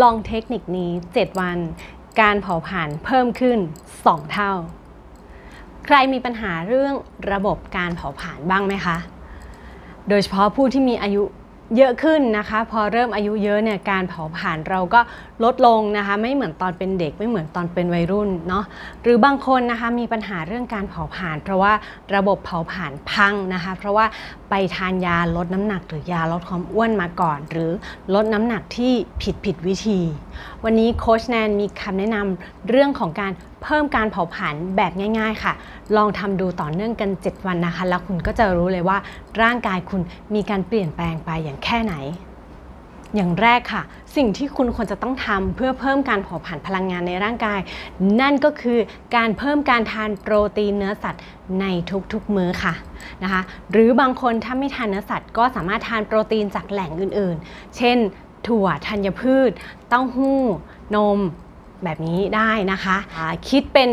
ลองเทคนิคนี้ 7 วัน การเผาผลาญเพิ่มขึ้น 2 เท่า ใครมีปัญหาเรื่องระบบการเผาผลาญบ้างไหมคะ โดยเฉพาะผู้ที่มีอายุ เยอะขึ้นนะคะ พอเริ่มอายุเยอะเนี่ยการเผาผลาญเราก็ลดลงนะคะ ไม่เหมือนตอนเป็นเด็กไม่เหมือนตอนเป็นวัยรุ่นเนาะหรือบางคนนะคะมีปัญหาเรื่องการเผาผลาญเพราะว่าระบบเผาผลาญพังนะคะ เพราะว่าไปทานยาลดน้ำหนักหรือยาลดความอ้วนมาก่อน หรือลดน้ำหนักที่ผิดผิดวิธี วันนี้โค้ชแนนมีคำแนะนำเรื่องของการ เพิ่มการเผาผลาญแบบง่าย ๆ ค่ะ ลองทำดูต่อเนื่องกัน 7 วันนะคะ แล้วคุณก็จะรู้เลยว่าร่างกายคุณมีการเปลี่ยนแปลงไปอย่างแค่ไหน อย่างแรกค่ะ สิ่งที่คุณควรจะต้องทำเพื่อเพิ่มการเผาผลาญพลังงานในร่างกาย นั่นก็คือการเพิ่มการทานโปรตีนเนื้อสัตว์ในทุกๆมื้อค่ะนะคะ หรือบางคนถ้าไม่ทานเนื้อสัตว์ ก็สามารถทานโปรตีนจากแหล่งอื่นๆ เช่น ถั่วธัญพืช เต้าหู้ นม แบบนี้ได้นะคะอ่าคิดเป็น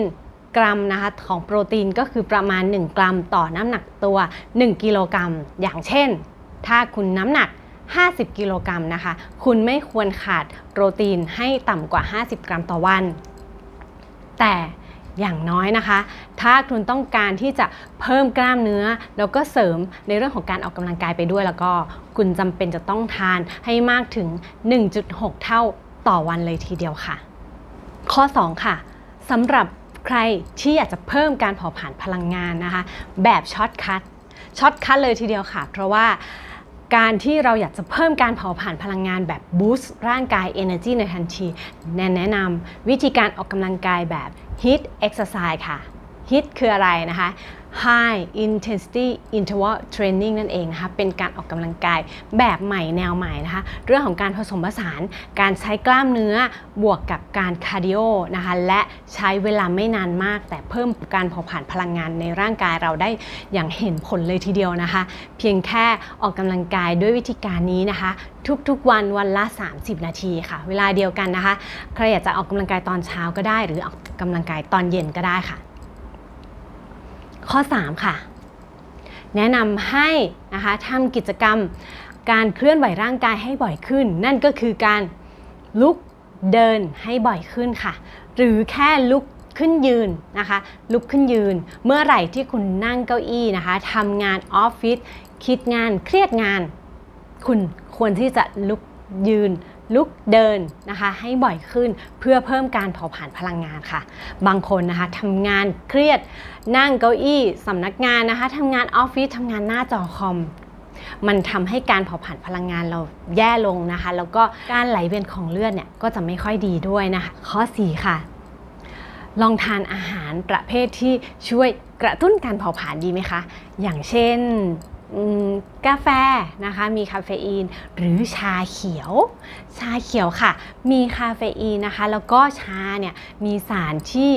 กรัมนะคะของโปรตีนก็คือประมาณ 1 กรัมต่อน้ำหนักตัว 1 กิโลกรัม อย่างเช่น ถ้าคุณน้ำหนัก 50 กิโลกรัมนะคะ คุณไม่ควรขาดโปรตีนให้ต่ำกว่า 50 กรัมต่อวัน แต่อย่างน้อยนะคะ ถ้าคุณต้องการที่จะเพิ่มกล้ามเนื้อ แล้วก็เสริมในเรื่องของการออกกำลังกายไปด้วย แล้วก็คุณจำเป็นจะต้องทานให้มากถึง 1.6 เท่าต่อวันเลยทีเดียวค่ะ ข้อ 2 ค่ะสำหรับใครที่อยากจะเพิ่มการเผาผลาญพลังงานนะคะ แบบช็อตคัทช็อตคัทเลยทีเดียวค่ะ เพราะว่าการที่เราอยากจะเพิ่มการเผาผลาญพลังงานแบบบูสต์ร่างกาย Energy ในทันที แนนแนะนำวิธีการออกกำลังกายแบบ HIIT Exercise ค่ะ HIIT คืออะไรนะคะ High Intensity Interval Training นั่นเองนะคะ เป็นการออกกำลังกายแบบใหม่แนวใหม่นะคะ เรื่องของการผสมผสานการใช้กล้ามเนื้อบวกกับการคาร์ดิโอนะคะ และใช้เวลาไม่นานมาก แต่เพิ่มการเผาผลาญพลังงานในร่างกายเราได้อย่างเห็นผลเลยทีเดียวนะคะ เพียงแค่ออกกำลังกายด้วยวิธีการนี้นะคะ ทุกๆวันวันละ 30 นาทีค่ะ เวลาเดียวกันนะคะ ใครอยากจะออกกำลังกายตอนเช้าก็ได้ หรือออกกำลังกายตอนเย็นก็ได้ค่ะ ข้อ 3 ค่ะ แนะนำให้นะคะทำกิจกรรมการเคลื่อนไหวร่างกายให้บ่อยขึ้น นั่นก็คือการลุกเดินให้บ่อยขึ้นค่ะ หรือแค่ลุกขึ้นยืนนะคะ ลุกขึ้นยืน เมื่อไหร่ที่คุณนั่งเก้าอี้นะคะทำงานออฟฟิศคิดงานเครียดงาน คุณควรที่จะลุกยืน ลุกเดินนะคะให้บ่อยขึ้นเพื่อเพิ่มการเผาผลาญพลังงานค่ะ บางคนนะคะทำงานเครียดนั่งเก้าอี้สำนักงานนะคะทำงานออฟฟิศทำงานหน้าจอคอมมันทำให้การเผาผลาญพลังงานเราแย่ลงนะคะ แล้วก็การไหลเวียนของเลือดเนี่ยก็จะไม่ค่อยดีด้วยนะคะ ข้อ 4 ค่ะ ลองทานอาหารประเภทที่ช่วยกระตุ้นการเผาผลาญดีไหมคะ อย่างเช่น กาแฟนะคะมีคาเฟอีน หรือชาเขียว ชาเขียวค่ะ มีคาเฟอีนนะคะ แล้วก็ชาเนี่ยมีสารที่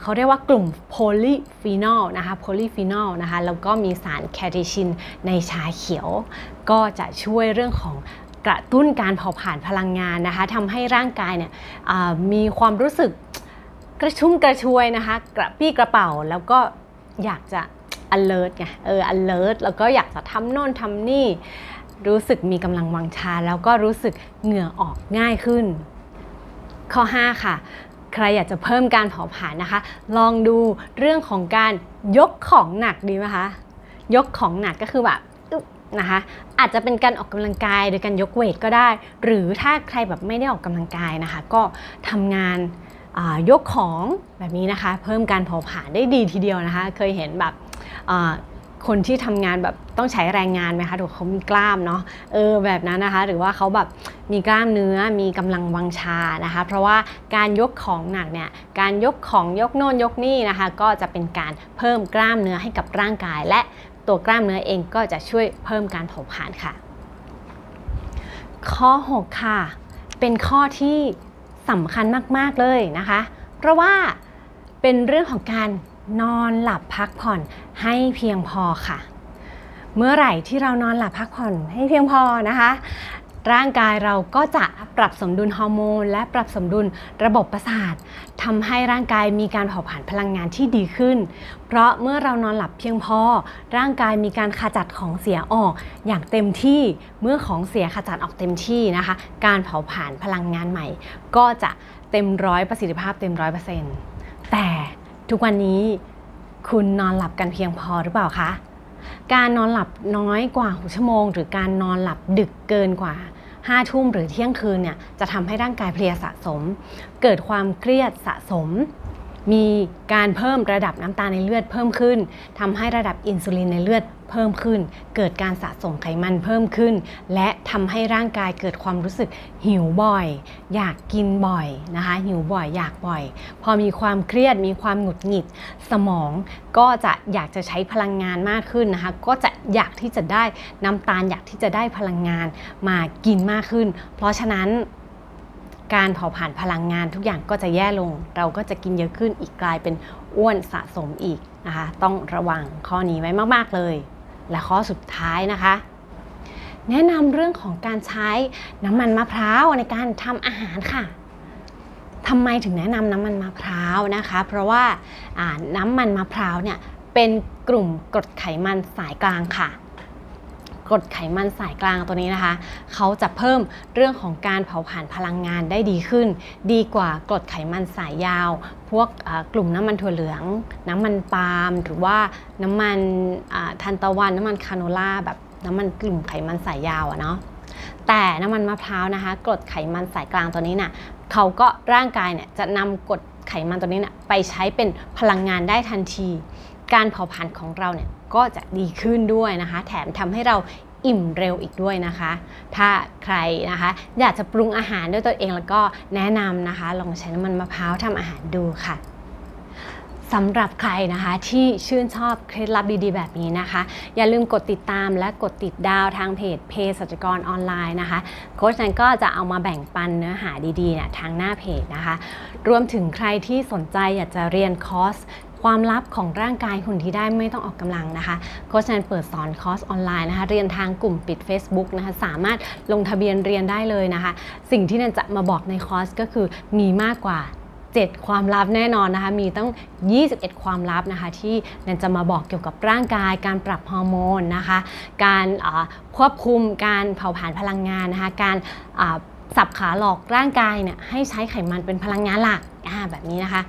เขาเรียกว่ากลุ่มโพลีฟีนอลนะคะโพลีฟีนอลนะคะแล้วก็มีสารแคเทชินในชาเขียว ก็จะช่วยเรื่องของกระตุ้นการเผาผลาญพลังงานนะคะทำให้ร่างกายเนี่ยมีความรู้สึกกระชุ่มกระชวยนะคะ กระปี้กระเป๋าแล้วก็อยากจะ alert ไงเออ alert แล้วก็อยากจะทำโน่นทำนี่ รู้สึกมีกำลังวังชา แล้วก็รู้สึกเหงื่อออกง่ายขึ้น ข้อ 5 ค่ะ ใครอยากจะเพิ่มการเผาผลาญนะคะ ลองดูเรื่องของการยกของหนักดีไหมคะ ยกของหนักก็คือแบบนะคะอาจจะเป็นการออกกำลังกายโดยการยกเวทก็ได้ หรือถ้าใครแบบไม่ได้ออกกำลังกายนะคะ ก็ทำงานายกของแบบนี้นะคะ เพิ่มการเผาผลาญได้ดีทีเดียวนะคะ เคยเห็นแบบ คนที่ทำงานแบบต้องใช้แรงงานไหมคะถูกเขามีกล้ามเนาะเออแบบนั้นนะคะ หรือว่าเขาแบบมีกล้ามเนื้อมีกำลังวังชานะคะ เพราะว่าการยกของหนักเนี่ยการยกของยกโน่นยกนี่นะคะ ก็จะเป็นการเพิ่มกล้ามเนื้อให้กับร่างกาย และตัวกล้ามเนื้อเองก็จะช่วยเพิ่มการเผาผลาญค่ะ ข้อ 6 ค่ะ เป็นข้อที่สำคัญมาก ๆ เลยนะคะ เพราะว่าเป็นเรื่องของการนอนหลับพักผ่อน ให้เพียงพอค่ะ เมื่อไหร่ที่เรานอนหลับพักผ่อนให้เพียงพอนะคะ ร่างกายเราก็จะปรับสมดุลฮอร์โมน และปรับสมดุลระบบประสาททำให้ร่างกายมีการเผาผลาญพลังงานที่ดีขึ้น เพราะเมื่อเรานอนหลับเพียงพอ ร่างกายมีการขจัดของเสียออกอย่างเต็มที่ เมื่อของเสียขจัดออกเต็มที่นะคะ การเผาผลาญพลังงานใหม่ ก็จะเต็มร้อยประสิทธิภาพเต็มร้อยเปอร์เซ็นต์แต่ทุกวันนี้ คุณนอนหลับกันเพียงพอหรือเปล่าคะ การนอนหลับน้อยกว่า 6 ชั่วโมง หรือการนอนหลับดึกเกินกว่า5ทุ่มหรือเที่ยงคืนเนี่ยจะทำให้ร่างกายเพลียสะสม เกิดความเครียดสะสม มีการเพิ่มระดับน้ำตาลในเลือดเพิ่มขึ้นทำให้ระดับอินซูลินในเลือดเพิ่มขึ้น เกิดการสะสมไขมันเพิ่มขึ้น และทำให้ร่างกายเกิดความรู้สึกหิวบ่อย อยากกินบ่อยนะคะหิวบ่อยอยากบ่อย พอมีความเครียดมีความหงุดหงิด สมองก็จะอยากจะใช้พลังงานมากขึ้นนะคะก็จะอยากที่จะได้น้ำตาลอยากที่จะได้พลังงานมากินมากขึ้น เพราะฉะนั้น การเผาผลาญพลังงานทุกอย่างก็จะแย่ลง เราก็จะกินเยอะขึ้นอีกกลายเป็นอ้วนสะสมอีกนะคะ ต้องระวังข้อนี้ไว้มาก ๆ เลย และข้อสุดท้ายนะคะ แนะนำเรื่องของการใช้น้ำมันมะพร้าวในการทำอาหารค่ะทำไมถึงแนะนำน้ำมันมะพร้าวนะคะ เพราะว่าอ่าน้ำมันมะพร้าวเนี่ยเป็นกลุ่มกรดไขมันสายกลางค่ะ กรดไขมันสายกลางตัวนี้นะคะ เขาจะเพิ่มเรื่องของการเผาผลาญพลังงานได้ดีขึ้น ดีกว่ากรดไขมันสายยาว พวกกลุ่มน้ำมันถั่วเหลือง น้ำมันปาล์มหรือว่าน้ำมันอ่าทันตะวันน้ำมันคาโนล่าแบบน้ำมันกลุ่มไขมันสายยาวอะเนาะแต่น้ำมันมะพร้าวนะคะกรดไขมันสายกลางตัวนี้น่ะเขาก็ร่างกายเนี่ยจะนำกรดไขมันตัวนี้น่ะไปใช้เป็นพลังงานได้ทันที การเผาผลาญของเราเนี่ย ก็จะดีขึ้นด้วยนะคะ แถมทำให้เราอิ่มเร็วอีกด้วยนะคะ ถ้าใครนะคะ อยากจะปรุงอาหารด้วยตัวเองแล้วก็แนะนำนะคะ ลองใช้น้ำมันมะพร้าวทำอาหารดูค่ะสำหรับใครนะคะที่ชื่นชอบเคล็ดลับดีๆ แบบนี้นะคะ อย่าลืมกดติดตามและกดติดดาวทางเพจเพศสัจกรออนไลน์นะคะ โค้ชนั้นก็จะเอามาแบ่งปันเนื้อหาดีๆเนี่ยทางหน้าเพจนะคะ รวมถึงใครที่สนใจอยากจะเรียนคอร์ส ความลับของร่างกายหุ่นที่ได้ไม่ต้องออกกำลังนะคะโค้ชแนนเปิดสอนคอร์สออนไลน์นะคะเรียนทางกลุ่มปิด Facebook นะคะสามารถลงทะเบียนเรียนได้เลยนะคะ สิ่งที่แนนจะมาบอกในคอร์สก็คือมีมากกว่า7 ความลับแน่นอนนะคะ มีตั้ง 21 ความลับนะคะ ที่แนนจะมาบอกเกี่ยวกับร่างกาย การปรับฮอร์โมนนะคะ การควบคุมการเผาผลาญพลังงานนะคะ การสับขาหลอกร่างกายเนี่ยให้ใช้ไขมันเป็นพลังงานหลักแบบนี้นะคะ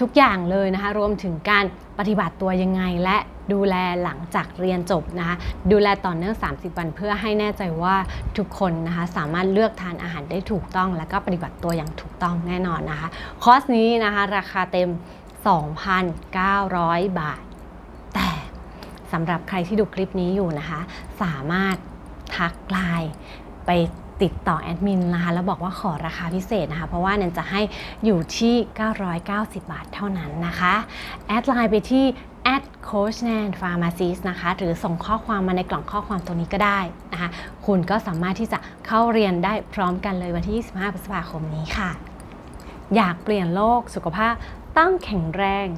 ทุกอย่างเลยนะคะรวมถึงการปฏิบัติตัวยังไงและดูแลหลังจากเรียนจบนะคะดูแลต่อเนื่อง 30 วันเพื่อให้แน่ใจว่าทุกคนนะคะสามารถเลือกทานอาหารได้ถูกต้อง และก็ปฏิบัติตัวอย่างถูกต้องแน่นอนนะคะคอร์สนี้นะคะราคาเต็ม 2,900 บาท แต่สำหรับใครที่ดูคลิปนี้อยู่นะคะ สามารถทักไลน์ไป ติดต่อแอดมินนะคะแล้วบอกว่าขอราคาพิเศษนะคะ เพราะว่าแนนจะให้อยู่ที่ 990 บาทเท่านั้นนะคะ แอดไลน์ไปที่ at coach nan pharmacist นะคะ หรือส่งข้อความมาในกล่องข้อความตัวนี้ก็ได้นะคะ คุณก็สามารถที่จะเข้าเรียนได้พร้อมกันเลยวันที่ 25 พฤษภาคมนี้ค่ะ อยากเปลี่ยนโลกสุขภาพต้องแข็งแรง